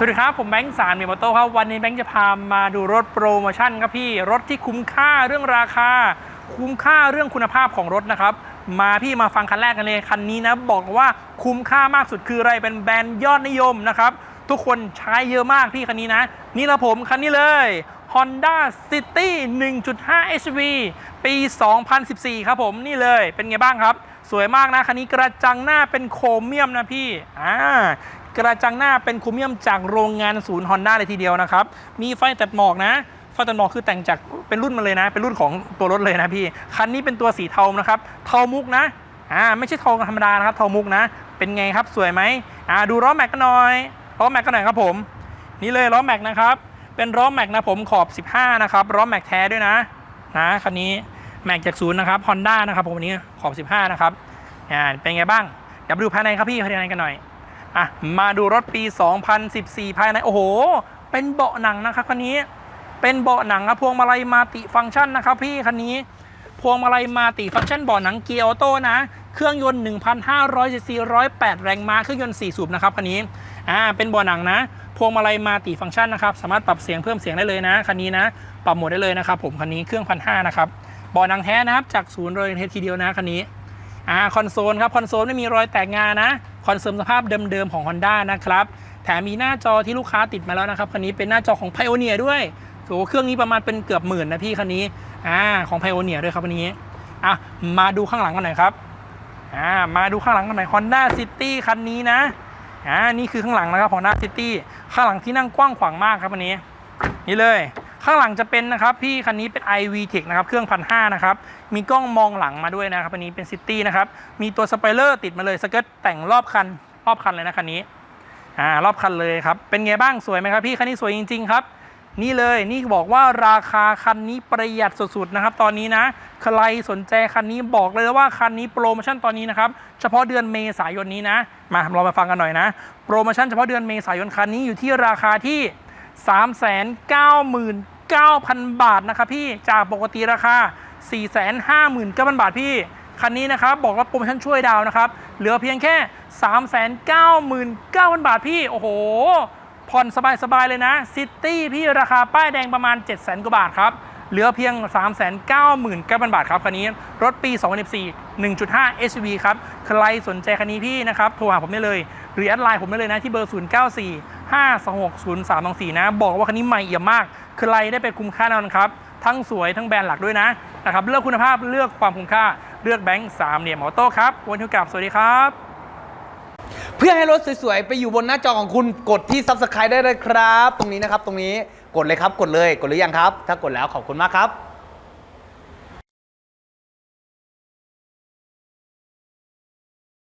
สวัสดีครับ ผมแบงค์สารมีมอโต้ครับ วันนี้แบงค์จะพามาดูรถโปรโมชั่นครับพี่ รถที่คุ้มค่าเรื่องราคา คุ้มค่าเรื่องคุณภาพของรถนะครับ มาพี่มาฟังคันแรกกันเลย คันนี้นะ บอกว่าคุ้มค่ามากสุดคืออะไรเป็นแบรนด์ยอดนิยมนะครับ ทุกคนใช้เยอะมากพี่คันนี้นะ นี่ละผมคันนี้เลย Honda City 1.5 HV ปี 2014 ครับผมนี่เลยเป็นไงบ้างครับ สวยมากนะ คันนี้กระจังหน้าเป็นโครเมียมนะพี่อ่า กระจังหน้าเป็นครเมียมจากโรงงานศูนย์ Honda เลยทีเดียวนะครับ มีไฟตัดหมอกนะไฟตัดหมอกคือแต่งจากเป็นรุ่นมาเลยนะ เป็นรุ่นของตัวรถเลยนะพี่ คันนี้เป็นตัวสีเทานะครับ เทามุกนะอ่าไม่ใช่เทาธรรมดานะครับ เทามุกนะ เป็นไงครับสวยไหมอ่าดูล้อแม็กกันหน่อยล้อแม็กกันหน่อยครับผม นี่เลยล้อแม็กนะครับ เป็นล้อแม็กนะผมขอบ 15 นะครับล้อแม็กแท้ด้วยนะนะคันนี้แม็กจากศูนย์นะครับ Honda นะครับผมวันนี้ขอบ 15 นะครับอ่าเป็นไงบ้างเดี๋ยวไปดูภายในครับพี่ภายในกันหน่อย อะมาดูรถปี 2014 ภายใน โอ้โห เป็นเบาะหนังนะครับคันนี้ เป็นเบาะหนังนะพวงมาลัยมาติฟังก์ชันนะครับพี่คันนี้ พวงมาลัยมาติฟังก์ชันเบาะหนังเกียร์ออโต้นะ เครื่องยนต์1,500 cc 108 แรงม้า เครื่องยนต์ 4 สูบนะครับคันนี้ อ่า เป็นเบาะหนังนะ พวงมาลัยมาติฟังก์ชันนะครับ สามารถปรับเสียงเพิ่มเสียงได้เลยนะคันนี้นะ ปรับโหมดได้เลยนะครับผมคันนี้ เครื่องพันห้านะครับ เบาะหนังแท้นะครับ จากศูนย์โรยเทสทีเดียวนะคันนี้ อ่าคอนโซลครับคอนโซลไม่มีรอยแตกงานนะคอนเซิร์มสภาพเดิมๆของ Honda นะครับแถมมีหน้าจอที่ลูกค้าติดมาแล้วนะครับคันนี้เป็นหน้าจอของ Pioneer ด้วยโอ้เครื่องนี้ประมาณเป็นเกือบหมื่นนะพี่คันนี้อ่าของ Pioneer ด้วยครับคันนี้อะมาดูข้างหลังกันหน่อยครับอ่ามาดูข้างหลังกันหน่อย Honda City คันนี้นะอ่านี่คือข้างหลังนะครับ Honda City ข้างหลังที่นั่งกว้างขวางมากครับอันนี้ นี่เลย ข้างหลังจะเป็นนะครับพี่คันนี้เป็น iV Tech นะครับเครื่องพันห้านะครับมีกล้องมองหลังมาด้วยนะครับอันนี้เป็นซิตี้นะครับมีตัวสไปเลอร์ติดมาเลยสเกิร์ตแต่งรอบคันรอบคันเลยนะคันนี้อ่ารอบคันเลยครับเป็นไงบ้างสวยไหมครับพี่คันนี้สวยจริง ๆ ครับนี่เลยนี่บอกว่าราคาคันนี้ประหยัดสุดๆนะครับ ตอนนี้นะ ใครสนใจคันนี้บอกเลยว่าคันนี้โปรโมชั่นตอนนี้นะครับ เฉพาะเดือนเมษายนนี้นะ มาเรามาฟังกันหน่อยนะ โปรโมชั่นเฉพาะเดือนเมษายนคันนี้อยู่ที่ราคาที่ 399,000 บาทนะครับพี่จากปกติราคา 459,000 บาทพี่ คันนี้นะครับ บอกว่าโปรโมชั่นช่วยดาวนะครับ เหลือเพียงแค่ 399,000 บาทพี่ โอ้โห ผ่อนสบาย ๆ เลยนะซิตี้พี่ราคาป้ายแดงประมาณ 700,000 กว่าบาทครับเหลือเพียง 399,000 บาทครับคันนี้ รถปี 2014 1.5 SUV ครับ ใครสนใจคันนี้พี่นะครับ โทรหาผมได้เลย หรือแอดไลน์ผมได้เลยนะ ที่เบอร์ 094 526 0324 นะ บอกว่าคันนี้ใหม่เอี่ยมมาก ใครได้ไปคุ้มค่าแน่นอนครับ ทั้งสวยทั้งแบรนด์หลักด้วยนะนะครับ เลือกคุณภาพเลือกความคุ้มค่า เลือกแบงค์สามเหลี่ยมออโต้ครับวันทุกกับสวัสดีครับเพื่อให้รถสวยๆ ไปอยู่บนหน้าจอของคุณกดที่ Subscribe ได้เลยครับ ตรงนี้นะครับ ตรงนี้กดเลยครับ กดเลย กดหรือยังครับ ถ้ากดแล้วขอบคุณมากครับ